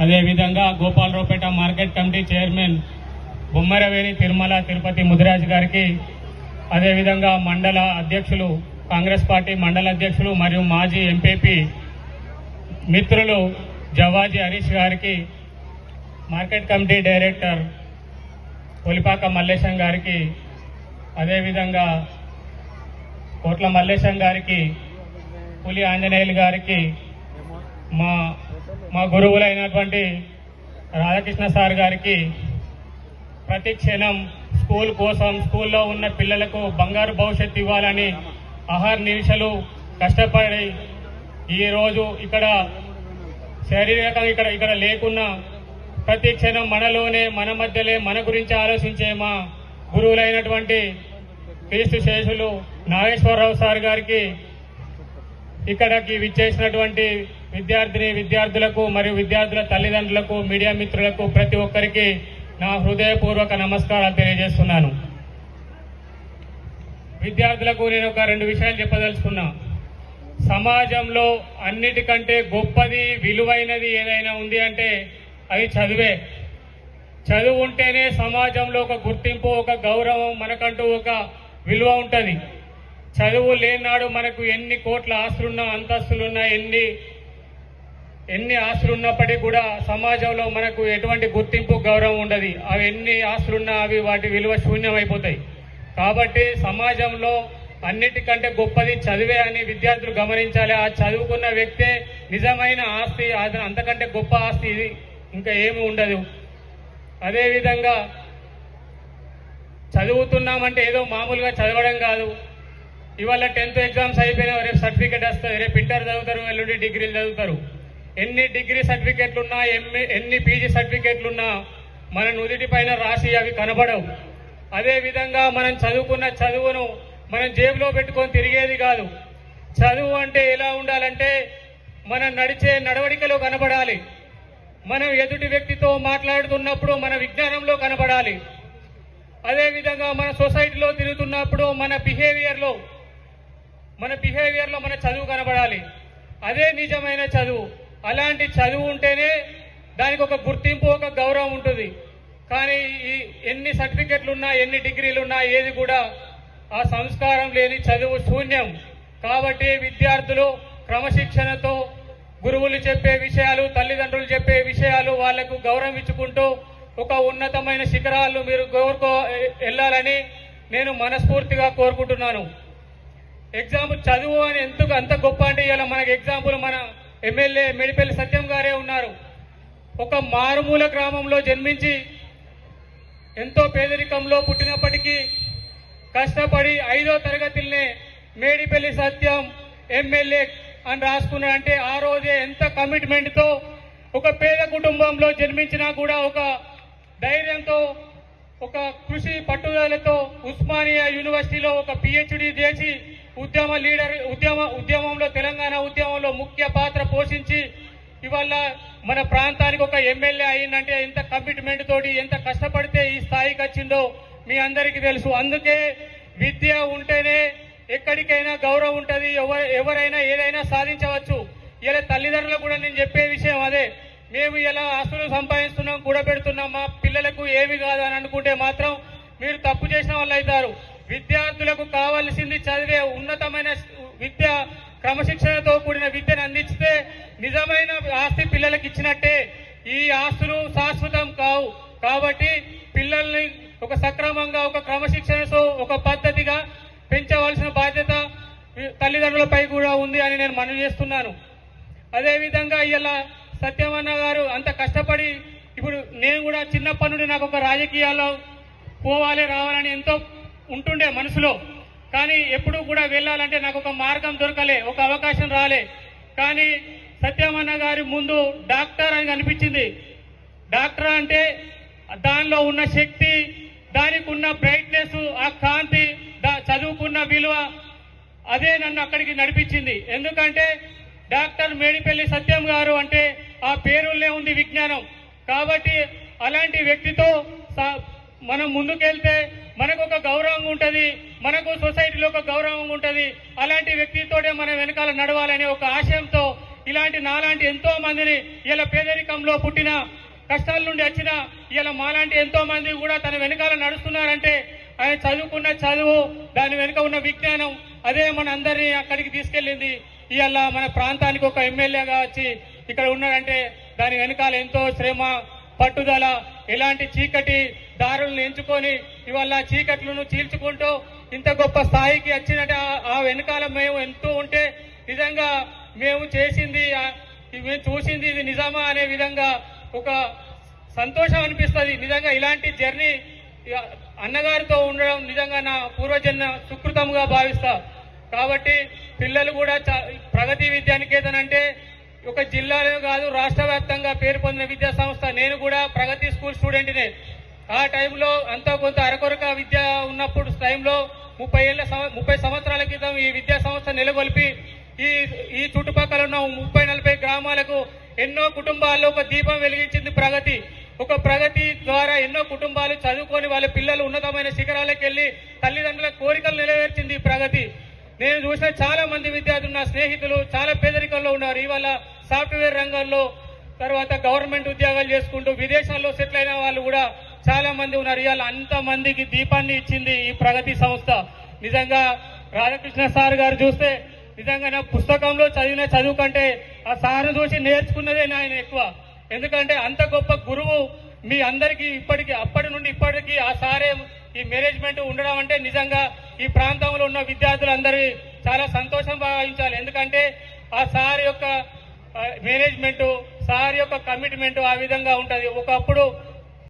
అదేవిధంగా Gopalaraopet market committee chairman Bommaraveni Tirumala Tirupati Mudiraj గారికి అదేవిధంగా మండల అధ్యక్షులు కాంగ్రెస్ పార్టీ మండల అధ్యక్షులు మరియు మాజీ ఎంపీపీ మిత్రులు జవాజీ హరీష్ గారికి market committee director Olipaka Mallesham గారికి అదేవిధంగా కోట్ల మల్లేశం గారికి పులి ఆంజనేయులు గారికి మా మా గురువులైనటువంటి రాధాకృష్ణ సార్ గారికి ప్రతి క్షణం స్కూల్ కోసం స్కూల్లో ఉన్న పిల్లలకు బంగారు భవిష్యత్తు ఇవ్వాలని ఆహార నిమిషాలు కష్టపడి ఈ రోజు ఇక్కడ శారీరకంగా ఇక్కడ ఇక్కడ లేకున్నా ప్రతి క్షణం మనలోనే మన మధ్యలే మన గురించి ఆలోచించే మా గురువులైనటువంటి క్రీస్తు శేషులు నాగేశ్వరరావు సార్ గారికి ఇక్కడికి విచ్చేసినటువంటి విద్యార్థిని విద్యార్థులకు మరియు విద్యార్థుల తల్లిదండ్రులకు మీడియా మిత్రులకు ప్రతి ఒక్కరికి నా హృదయపూర్వక నమస్కారాలు తెలియజేస్తున్నాను. విద్యార్థులకు నేను ఒక రెండు విషయాలు చెప్పదలుచుకున్నా. సమాజంలో అన్నిటికంటే గొప్పది విలువైనది ఏదైనా ఉంది అంటే అది చదువే. చదువు ఉంటేనే సమాజంలో ఒక గుర్తింపు ఒక గౌరవం మనకంటూ ఒక విలువ ఉంటుంది. చదువు లేనాడు మనకు ఎన్ని కోట్ల ఆస్తులున్నా అంతస్తులున్నా ఎన్ని ఎన్ని ఆస్తులు ఉన్నప్పటికీ కూడా సమాజంలో మనకు ఎటువంటి గుర్తింపు గౌరవం ఉండదు. అవి ఎన్ని ఆస్తులున్నా అవి వాటి విలువ శూన్యమైపోతాయి. కాబట్టి సమాజంలో అన్నిటికంటే గొప్పది చదివే అని విద్యార్థులు గమనించాలి. ఆ చదువుకున్న వ్యక్తే నిజమైన ఆస్తి అది అంతకంటే గొప్ప ఆస్తి ఇది ఇంకా ఏమి ఉండదు. అదేవిధంగా చదువుతున్నామంటే ఏదో మామూలుగా చదవడం కాదు. ఇవాళ టెన్త్ ఎగ్జామ్స్ అయిపోయినా రేపు సర్టిఫికేట్ వస్తుంది రేపు ఇంటర్ చదువుతారు ఎల్లుండి డిగ్రీలు చదువుతారు. ఎన్ని డిగ్రీ సర్టిఫికేట్లు ఉన్నా ఎన్ని ఎన్ని పీజీ సర్టిఫికేట్లు ఉన్నా మన నుదిటి పైన రాసి అవి కనబడవు. అదేవిధంగా మనం చదువుకున్న చదువును మనం జేబులో పెట్టుకొని తిరిగేది కాదు. చదువు అంటే ఎలా ఉండాలంటే మనం నడిచే నడవడికలో కనబడాలి. మనం ఎదుటి వ్యక్తితో మాట్లాడుతున్నప్పుడు మన విజ్ఞానంలో కనబడాలి. అదేవిధంగా మన సొసైటీలో తిరుగుతున్నప్పుడు మన బిహేవియర్లో మన బిహేవియర్లో మన చదువు కనబడాలి. అదే నిజమైన చదువు. అలాంటి చదువు ఉంటేనే దానికి ఒక గుర్తింపు ఒక గౌరవం ఉంటుంది. కానీ ఈ ఎన్ని సర్టిఫికెట్లు ఉన్నా ఎన్ని డిగ్రీలు ఉన్నా ఏది కూడా ఆ సంస్కారం లేని చదువు శూన్యం. కాబట్టి విద్యార్థులు క్రమశిక్షణతో గురువులు చెప్పే విషయాలు తల్లిదండ్రులు చెప్పే విషయాలు వాళ్ళకు గౌరవం ఇచ్చుకుంటూ ఒక ఉన్నతమైన శిఖరాలు మీరు కోరుకో వెళ్ళాలని నేను మనస్ఫూర్తిగా కోరుకుంటున్నాను. ఎగ్జాంపుల్ చదువు అని ఎందుకు అంత గొప్ప అంటే ఇలా మనకి ఎగ్జాంపుల్ మన ఎమ్మెల్యే మెడిపల్లి సత్యం గారే ఉన్నారు. ఒక మారుమూల గ్రామంలో జన్మించి ఎంతో పేదరికంలో పుట్టినప్పటికీ కష్టపడి ఐదో తరగతిలోనే మేడిపల్లి సత్యం ఎమ్మెల్యే అని రాసుకున్నాడంటే ఆ రోజే ఎంత కమిట్మెంట్తో ఒక పేద కుటుంబంలో జన్మించినా కూడా ఒక ధైర్యంతో ఒక కృషి పట్టుదలతో ఉస్మానియా యూనివర్సిటీలో ఒక పిహెచ్డి చేసి ఉద్యమ లీడర్ ఉద్యమ ఉద్యమంలో తెలంగాణ ఉద్యమంలో ముఖ్య పాత్ర పోషించి ఇవాళ మన ప్రాంతానికి ఒక ఎమ్మెల్యే అయిందంటే ఎంత కమిట్మెంట్ తోటి ఎంత కష్టపడితే ఈ స్థాయికి వచ్చిందో మీ అందరికీ తెలుసు. అందుకే విద్య ఉంటేనే ఎక్కడికైనా గౌరవం ఉంటది. ఎవరు ఎవరైనా ఏదైనా సాధించవచ్చు. ఇలా తల్లిదండ్రులకు కూడా నేను చెప్పే విషయం అదే. మేము ఇలా ఆస్తులు సంపాదిస్తున్నాం కూడబెడుతున్నాం. మా పిల్లలకు ఏమి కాదు అని అనుకుంటే మాత్రం మీరు తప్పు చేసిన వాళ్ళు అవుతారు విద్యార్థులకు కావాల్సింది చదివే క్రమశిక్షణతో కూడిన విద్యను అందించితే నిజమైన ఆస్తి పిల్లలకు ఇచ్చినట్టే ఈ ఆస్తులు శాశ్వతం కావు. కాబట్టి పిల్లల్ని ఒక సక్రమంగా ఒక క్రమశిక్షణతో ఒక పద్ధతిగా పెంచవలసిన బాధ్యత తల్లిదండ్రులపై కూడా ఉంది అని నేను మనవి చేస్తున్నాను. అదేవిధంగా ఇలా సత్యమన్న గారు అంత కష్టపడి ఇప్పుడు నేను కూడా చిన్నప్పటి నుండి నాకు ఒక రాజకీయాల్లో పోవాలి రావాలని ఎంతో ఉంటుండే మనసులో. కానీ ఎప్పుడు కూడా వెళ్ళాలంటే నాకు ఒక మార్గం దొరకలే ఒక అవకాశం రాలే. కానీ సత్యమన్న గారి ముందు డాక్టర్ అని కనిపించింది. డాక్టర్ అంటే దానిలో ఉన్న శక్తి దానికి ఉన్న బ్రైట్నెస్ ఆ కాంతి చదువుకున్న విలువ అదే నన్ను అక్కడికి నడిపించింది. ఎందుకంటే డాక్టర్ మేడిపల్లి సత్యం గారు అంటే ఆ పేరులే ఉంది విజ్ఞానం. కాబట్టి అలాంటి వ్యక్తితో స- మనం ముందుకెళ్తే మనకు ఒక గౌరవం ఉంటుంది మనకు సొసైటీలో ఒక గౌరవం ఉంటుంది. అలాంటి వ్యక్తితోటే మనం వెనకాల నడవాలనే ఒక ఆశయంతో ఇలాంటి నాలాంటి ఎంతో మందిని ఇలా పేదరికంలో పుట్టిన కష్టాల నుండి వచ్చిన ఇలా మాలాంటి ఎంతో మంది కూడా తన వెనకాల నడుస్తున్నారంటే ఆయన చదువుకున్న చదువు దాని వెనుక ఉన్న విజ్ఞానం అదే మన అందరినీ అక్కడికి తీసుకెళ్ళింది. ఇవాళ మన ప్రాంతానికి ఒక ఎమ్మెల్యేగా వచ్చి ఇక్కడ ఉన్నారంటే దాని వెనకాల ఎంతో శ్రమ పట్టుదల ఇలాంటి చీకటి దారులను ఎంచుకొని ఇవాళ చీకట్లను చీల్చుకుంటూ ఇంత గొప్ప స్థాయికి వచ్చినట్టు ఆ- వెనకాల మేము వెళ్తూ ఉంటే నిజంగా మేము చేసింది మేము చూసింది ఇది నిజమా అనే విధంగా ఒక సంతోషం అనిపిస్తుంది. నిజంగా ఇలాంటి జర్నీ అన్నగారితో ఉండడం నిజంగా నా పూర్వజన్మ సుకృతంగా భావిస్తా. కాబట్టి పిల్లలు కూడా చా- ప్రగతి విద్యానికేతన్ అంటే ఒక జిల్లాలో కాదు రాష్ట్ర వ్యాప్తంగా పేరు పొందిన విద్యా సంస్థ. నేను కూడా ప్రగతి స్కూల్ స్టూడెంట్నే. ఆ టైంలో అంతా కొంత అరకు ముప్పై ఏళ్ళ ముప్పై సంవత్సరాల క్రితం ఈ విద్యా సంస్థ నెలకొల్పి ఈ ఈ చుట్టుపక్కల ఉన్న ముప్పై నలభై గ్రామాలకు ఎన్నో కుటుంబాల్లో ఒక దీపం వెలిగించింది ప్రగతి. ఒక ప్రగతి ద్వారా ఎన్నో కుటుంబాలు చదువుకొని వాళ్ళ పిల్లలు ఉన్నతమైన శిఖరాలకు వెళ్ళి తల్లిదండ్రుల కోరికలు నెరవేర్చింది ప్రగతి. నేను చూసిన చాలా మంది విద్యార్థులు నా స్నేహితులు చాలా పేదరికంలో ఉన్నారు. ఇవాళ సాఫ్ట్వేర్ రంగంలో తర్వాత గవర్నమెంట్ ఉద్యోగాలు చేసుకుంటూ విదేశాల్లో సెటిల్ అయిన వాళ్ళు కూడా చాలా మంది ఉన్నారు. ఇవాళ అంత మందికి దీపాన్ని ఇచ్చింది ఈ ప్రగతి సంస్థ. నిజంగా రాధాకృష్ణ సార్ గారు చూస్తే నిజంగా నా పుస్తకంలో చదివిన చదువు కంటే ఆ సార్ చూసి నేర్చుకున్నదే ఆయన ఎక్కువ. ఎందుకంటే అంత గొప్ప గురువు మీ అందరికీ ఇప్పటికి అప్పటి నుండి ఇప్పటికీ ఆ సారే ఈ మేనేజ్మెంట్ ఉండడం అంటే నిజంగా ఈ ప్రాంతంలో ఉన్న విద్యార్థులందరి చాలా సంతోషం భావించాలి. ఎందుకంటే ఆ సార్ యొక్క మేనేజ్మెంట్ సార్ యొక్క కమిట్మెంట్ ఆ విధంగా ఉంటది. ఒకప్పుడు